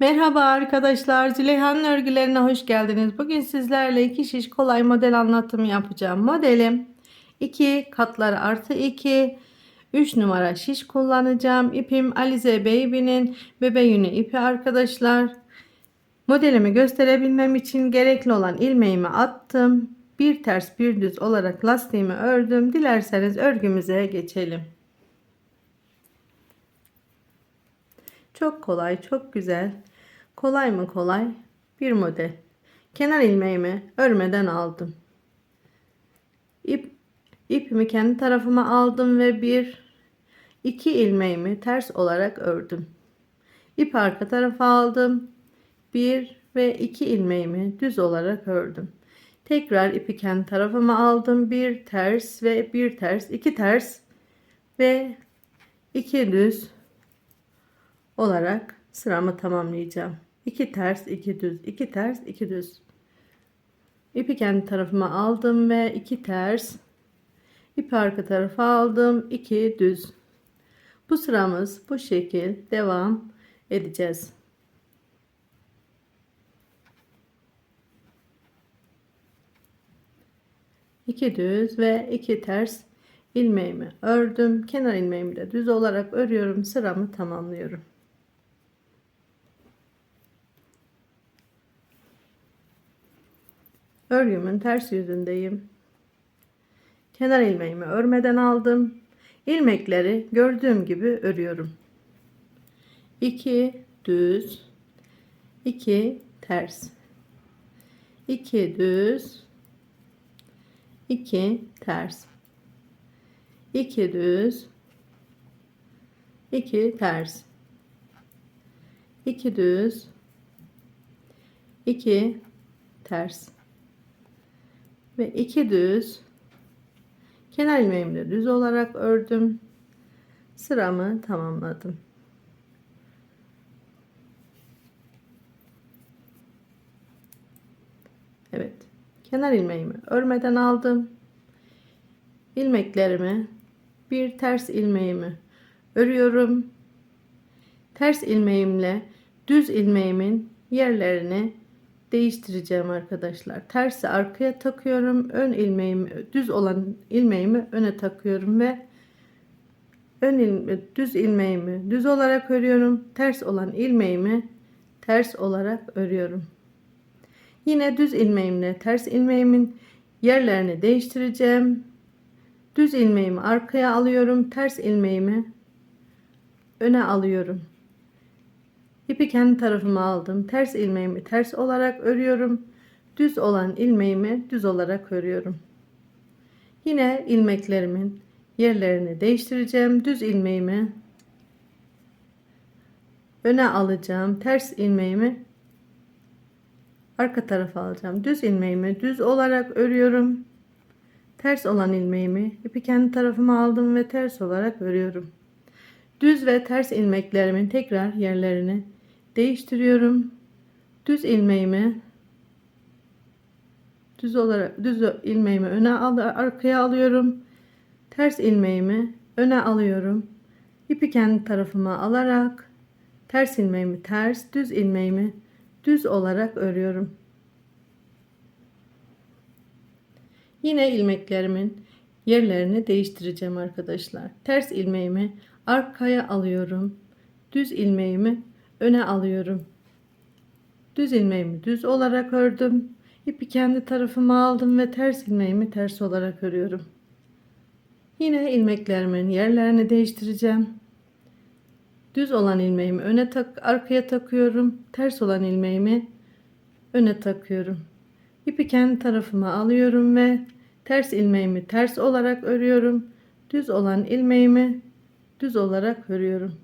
Merhaba arkadaşlar, Züleyha'nın örgülerine hoş geldiniz. Bugün sizlerle iki şiş kolay model anlatımı yapacağım. Modelim 2 katları artı 2 3 numara şiş kullanacağım. İpim Alize Baby'nin bebe yünü ipi arkadaşlar. Modelimi gösterebilmem için gerekli olan ilmeğimi attım. Bir ters bir düz olarak lastiğimi ördüm. Dilerseniz örgümüze geçelim. Çok kolay, çok güzel. Kolay mı kolay? Bir model. Kenar ilmeğimi örmeden aldım. İp, ipimi kendi tarafıma aldım ve bir iki ilmeğimi ters olarak ördüm. İp arka tarafa aldım. Bir ve iki ilmeğimi düz olarak ördüm. Tekrar ipi kendi tarafıma aldım. Bir ters ve bir ters, iki ters ve iki düz olarak sıramı tamamlayacağım. 2 ters, 2 düz, 2 ters, 2 düz. İpi kendi tarafıma aldım ve 2 ters. İpi arka tarafa aldım, 2 düz. Bu sıramız bu şekil devam edeceğiz. İki düz ve iki ters ilmeğimi ördüm. Kenar ilmeğimi de düz olarak örüyorum. Sıramı tamamlıyorum. Örgümün ters yüzündeyim. Kenar ilmeğimi örmeden aldım. İlmekleri gördüğüm gibi örüyorum. 2 düz. 2 ters. 2 düz. 2 ters. 2 düz. 2 ters. 2 düz. 2 ters ve iki düz. Kenar ilmeğimi düz olarak ördüm. Sıramı tamamladım. Evet kenar ilmeğimi örmeden aldım. İlmeklerimi bir ters ilmeğimi örüyorum. Ters ilmeğimle düz ilmeğimin yerlerini değiştireceğim arkadaşlar. Tersi arkaya takıyorum. Ön ilmeğimi düz olan ilmeğimi öne takıyorum ve ön ilme, düz ilmeğimi düz olarak örüyorum. Ters olan ilmeğimi ters olarak örüyorum. Yine düz ilmeğimle ters ilmeğimin yerlerini değiştireceğim. Düz ilmeğimi arkaya alıyorum. Ters ilmeğimi öne alıyorum. İpi kendi tarafıma aldım. Ters ilmeğimi ters olarak örüyorum. Düz olan ilmeğimi düz olarak örüyorum. Yine ilmeklerimin yerlerini değiştireceğim. Düz ilmeğimi öne alacağım. Ters ilmeğimi arka tarafa alacağım. Düz ilmeğimi düz olarak örüyorum. Ters olan ilmeğimi ipi kendi tarafıma aldım ve ters olarak örüyorum. Düz ve ters ilmeklerimin tekrar yerlerini değiştiriyorum. Düz ilmeğimi düz olarak düz ilmeğimi öne al, arkaya alıyorum. Ters ilmeğimi öne alıyorum. İpi kendi tarafıma alarak ters ilmeğimi ters, düz ilmeğimi düz olarak örüyorum. Yine ilmeklerimin yerlerini değiştireceğim arkadaşlar. Ters ilmeğimi arkaya alıyorum. Düz ilmeğimi öne alıyorum. Düz ilmeğimi düz olarak ördüm. İpi kendi tarafıma aldım ve ters ilmeğimi ters olarak örüyorum. Yine ilmeklerimin yerlerini değiştireceğim. Düz olan ilmeğimi öne tak arkaya takıyorum. Ters olan ilmeğimi öne takıyorum. İpi kendi tarafıma alıyorum ve ters ilmeğimi ters olarak örüyorum. Düz olan ilmeğimi düz olarak örüyorum.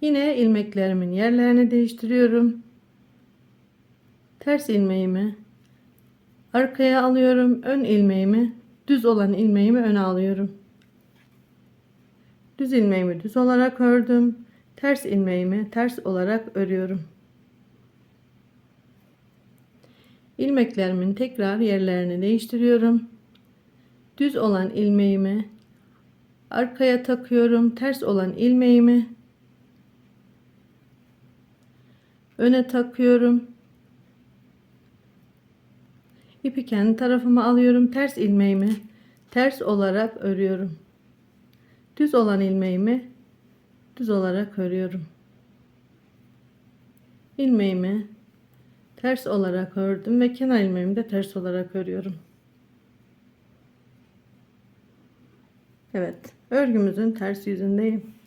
Yine ilmeklerimin yerlerini değiştiriyorum. Ters ilmeğimi arkaya alıyorum. Ön ilmeğimi düz olan ilmeğimi öne alıyorum. Düz ilmeğimi düz olarak ördüm. Ters ilmeğimi ters olarak örüyorum. İlmeklerimin tekrar yerlerini değiştiriyorum. Düz olan ilmeğimi arkaya takıyorum. Ters olan ilmeğimi öne takıyorum. İpi kendi tarafıma alıyorum. Ters ilmeğimi ters olarak örüyorum. Düz olan ilmeğimi düz olarak örüyorum. ilmeğimi ters olarak ördüm ve kenar ilmeğimi de ters olarak örüyorum. Evet, örgümüzün ters yüzündeyim.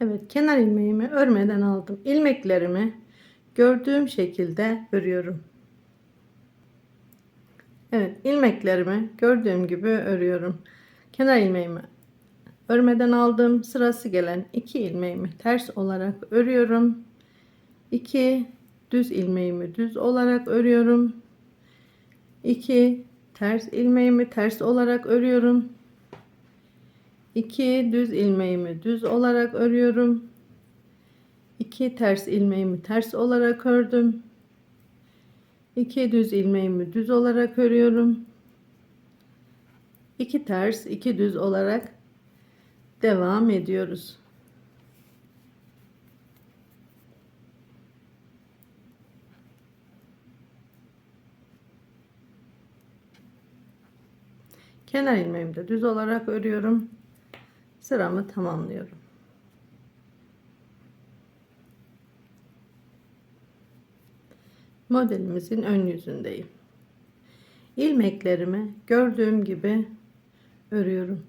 Evet, kenar ilmeğimi örmeden aldım. İlmeklerimi gördüğüm şekilde örüyorum. Evet, ilmeklerimi gördüğüm gibi örüyorum. Kenar ilmeğimi örmeden aldım. Sırası gelen iki ilmeğimi ters olarak örüyorum. 2 düz ilmeğimi düz olarak örüyorum. 2 ters ilmeğimi ters olarak örüyorum. 2 düz ilmeğimi düz olarak örüyorum. 2 ters ilmeğimi ters olarak ördüm. 2 düz ilmeğimi düz olarak örüyorum. 2 ters, 2 düz olarak devam ediyoruz. Kenar ilmeğimi de düz olarak örüyorum. Sıramı tamamlıyorum. Modelimizin ön yüzündeyim. İlmeklerimi gördüğüm gibi örüyorum.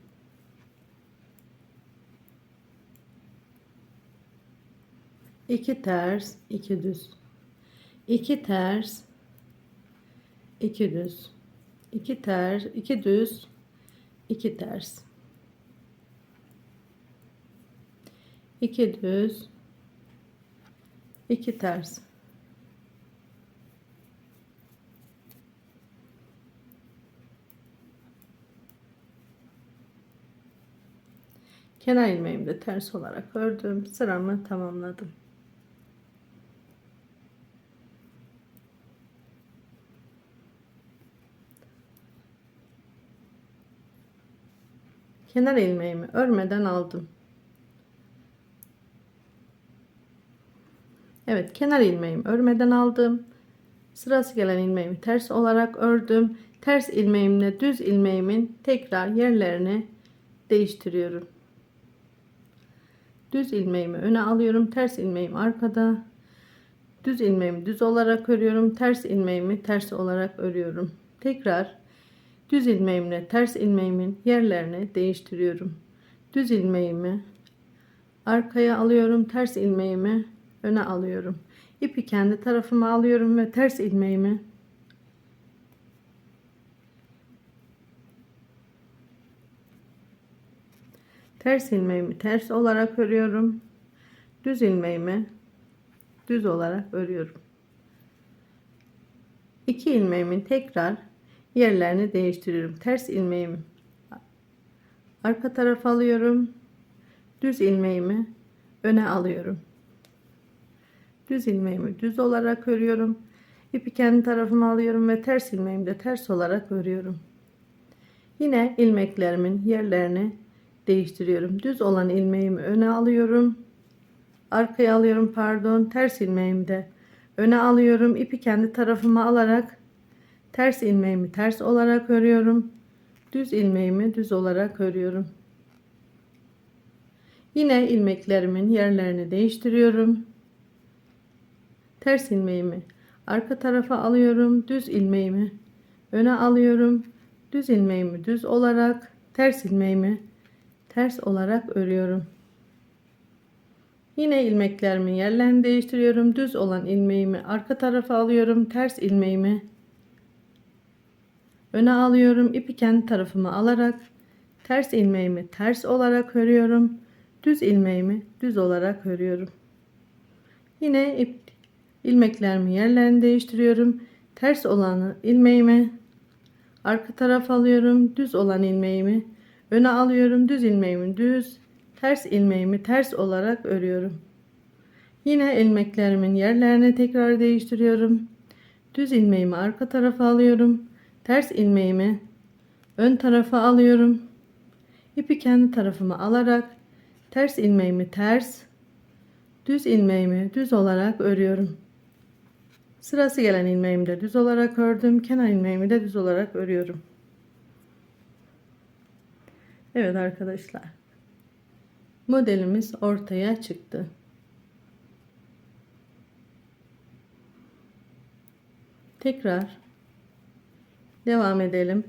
İki ters, iki düz. İki ters, iki düz. İki ters, iki düz, iki ters. İki düz, iki ters. Kenar ilmeğimi de ters olarak ördüm. Sıramı tamamladım. Kenar ilmeğimi örmeden aldım. Evet kenar ilmeğimi örmeden aldım. Sırası gelen ilmeğimi ters olarak ördüm. Ters ilmeğimle düz ilmeğimin tekrar yerlerini değiştiriyorum. Düz ilmeğimi öne alıyorum. Ters ilmeğim arkada. Düz ilmeğimi düz olarak örüyorum. Ters ilmeğimi ters olarak örüyorum. Tekrar düz ilmeğimle ters ilmeğimin yerlerini değiştiriyorum. Düz ilmeğimi arkaya alıyorum. Ters ilmeğimi öne alıyorum. İpi kendi tarafıma alıyorum ve ters ilmeğimi ters ilmeğimi ters olarak örüyorum. Düz ilmeğimi düz olarak örüyorum. İki ilmeğimin tekrar yerlerini değiştiriyorum. Ters ilmeğimi arka tarafa alıyorum. Düz ilmeğimi öne alıyorum. Düz ilmeğimi düz olarak örüyorum. İpi kendi tarafıma alıyorum ve ters ilmeğimi de ters olarak örüyorum. Yine ilmeklerimin yerlerini değiştiriyorum. Düz olan ilmeğimi öne alıyorum. Arkaya alıyorum pardon. Ters ilmeğimi de öne alıyorum. İpi kendi tarafıma alarak ters ilmeğimi ters olarak örüyorum. Düz ilmeğimi düz olarak örüyorum. Yine ilmeklerimin yerlerini değiştiriyorum. Ters ilmeğimi arka tarafa alıyorum. Düz ilmeğimi öne alıyorum. Düz ilmeğimi düz olarak ters ilmeğimi ters olarak örüyorum. Yine ilmeklerimin yerlerini değiştiriyorum. Düz olan ilmeğimi arka tarafa alıyorum. Ters ilmeğimi öne alıyorum. İpi kendi tarafıma alarak ters ilmeğimi ters olarak örüyorum. Düz ilmeğimi düz olarak örüyorum. Yine ip ilmeklerimin yerlerini değiştiriyorum. Ters olanı ilmeğimi arka tarafa alıyorum. Düz olan ilmeğimi öne alıyorum. Düz ilmeğimi düz, ters ilmeğimi ters olarak örüyorum. Yine ilmeklerimin yerlerini tekrar değiştiriyorum. Düz ilmeğimi arka tarafa alıyorum. Ters ilmeğimi ön tarafa alıyorum. ipi kendi tarafıma alarak ters ilmeğimi ters düz ilmeğimi düz olarak örüyorum. Sırası gelen ilmeğimi de düz olarak ördüm. Kenar ilmeğimi de düz olarak örüyorum. Evet arkadaşlar. Modelimiz ortaya çıktı. Tekrar devam edelim.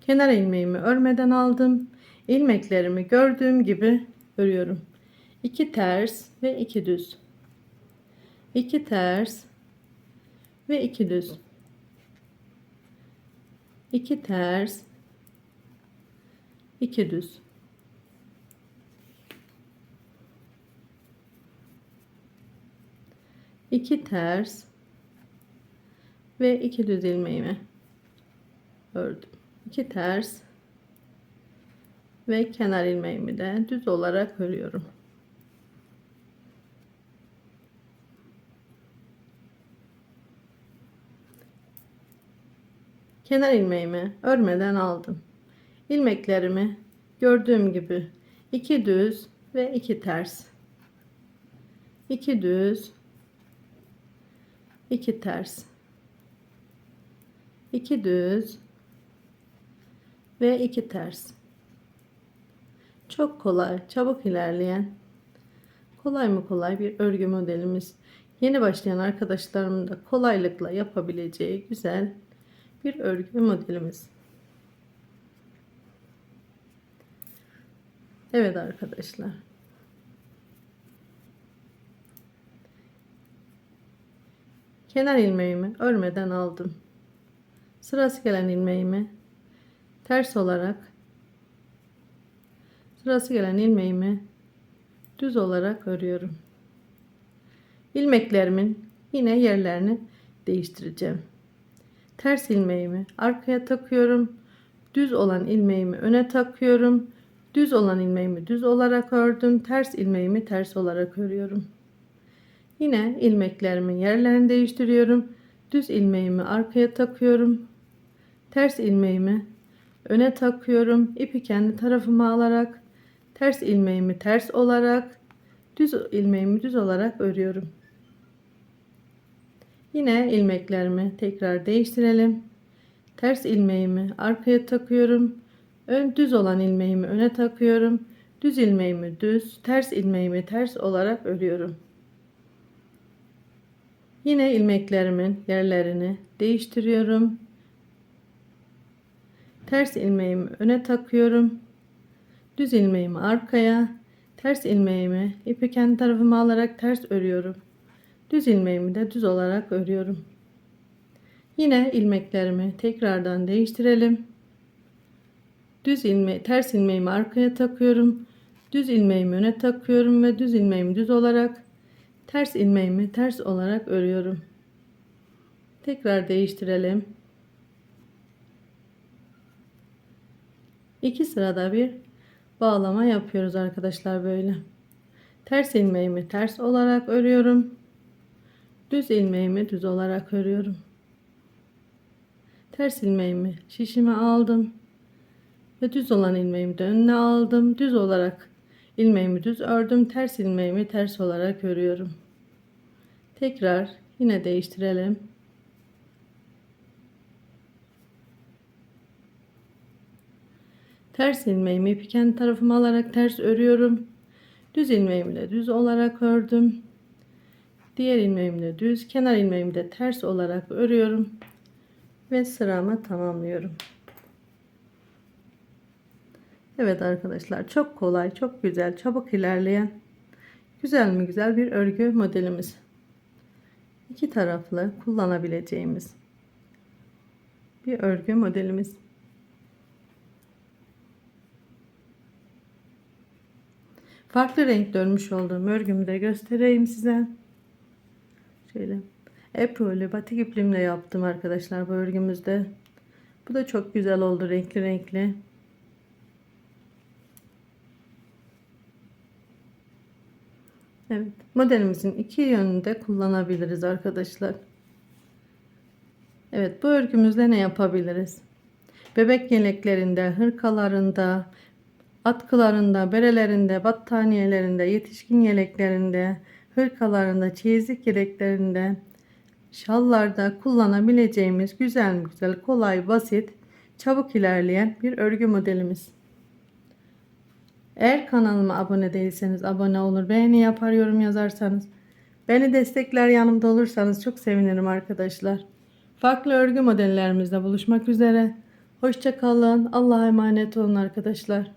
Kenar ilmeğimi örmeden aldım. İlmeklerimi gördüğüm gibi örüyorum. 2 ters ve 2 düz. 2 ters ve 2 düz. 2 ters 2 düz. İki ters ve iki düz ilmeğimi ördüm. İki ters ve kenar ilmeğimi de düz olarak örüyorum. Kenar ilmeğimi örmeden aldım. İlmeklerimi gördüğüm gibi iki düz ve iki ters. iki düz, iki ters. iki düz ve iki ters. Çok kolay, çabuk ilerleyen, kolay mı kolay bir örgü modelimiz. Yeni başlayan arkadaşlarımın da kolaylıkla yapabileceği güzel bir örgü modelimiz. Evet arkadaşlar. Kenar ilmeğimi örmeden aldım. Sırası gelen ilmeğimi ters olarak sırası gelen ilmeğimi düz olarak örüyorum. İlmeklerimin yine yerlerini değiştireceğim. Ters ilmeğimi arkaya takıyorum. Düz olan ilmeğimi öne takıyorum. Düz olan ilmeğimi düz olarak ördüm. Ters ilmeğimi ters olarak örüyorum. Yine ilmeklerimin yerlerini değiştiriyorum. Düz ilmeğimi arkaya takıyorum. Ters ilmeğimi öne takıyorum. İpi kendi tarafıma alarak ters ilmeğimi ters olarak düz ilmeğimi düz olarak örüyorum. Yine ilmeklerimi tekrar değiştirelim. Ters ilmeğimi arkaya takıyorum. Ön düz olan ilmeğimi öne takıyorum. Düz ilmeğimi düz, ters ilmeğimi ters olarak örüyorum. Yine ilmeklerimin yerlerini değiştiriyorum. Ters ilmeğimi öne takıyorum. Düz ilmeğimi arkaya, ters ilmeğimi ipi kendi tarafıma alarak ters örüyorum. Düz ilmeğimi de düz olarak örüyorum. Yine ilmeklerimi tekrardan değiştirelim. Düz ilme ters ilmeğimi arkaya takıyorum. Düz ilmeğimi öne takıyorum ve düz ilmeğimi düz olarak ters ilmeğimi ters olarak örüyorum. Tekrar değiştirelim. İki sırada bir bağlama yapıyoruz arkadaşlar böyle. Ters ilmeğimi ters olarak örüyorum. Düz ilmeğimi düz olarak örüyorum. Ters ilmeğimi şişime aldım ve düz olan ilmeğimi de önüne aldım. Düz olarak ilmeğimi düz ördüm. Ters ilmeğimi ters olarak örüyorum. Tekrar yine değiştirelim. Ters ilmeğimi ipi kendi tarafıma alarak ters örüyorum. Düz ilmeğimi de düz olarak ördüm. Diğer ilmeğimi de düz, kenar ilmeğimi de ters olarak örüyorum ve sıramı tamamlıyorum. Evet arkadaşlar çok kolay, çok güzel, çabuk ilerleyen güzel mi güzel bir örgü modelimiz. İki taraflı kullanabileceğimiz bir örgü modelimiz. Farklı renk dönmüş olduğum örgümü de göstereyim size. Şöyle hep batik iplimle yaptım arkadaşlar bu örgümüzde. Bu da çok güzel oldu renkli renkli. Evet modelimizin iki yönünü de kullanabiliriz arkadaşlar. Evet bu örgümüzde ne yapabiliriz? bebek yeleklerinde, hırkalarında, atkılarında, berelerinde, battaniyelerinde, yetişkin yeleklerinde, hırkalarında, çeyizlik yeleklerinde, şallarda kullanabileceğimiz güzel güzel, kolay, basit, çabuk ilerleyen bir örgü modelimiz. Eğer kanalıma abone değilseniz abone olur, beğeni yapar, yorum yazarsanız, beni destekler yanımda olursanız çok sevinirim arkadaşlar. Farklı örgü modellerimizde buluşmak üzere. Hoşça kalın. Allah'a emanet olun arkadaşlar.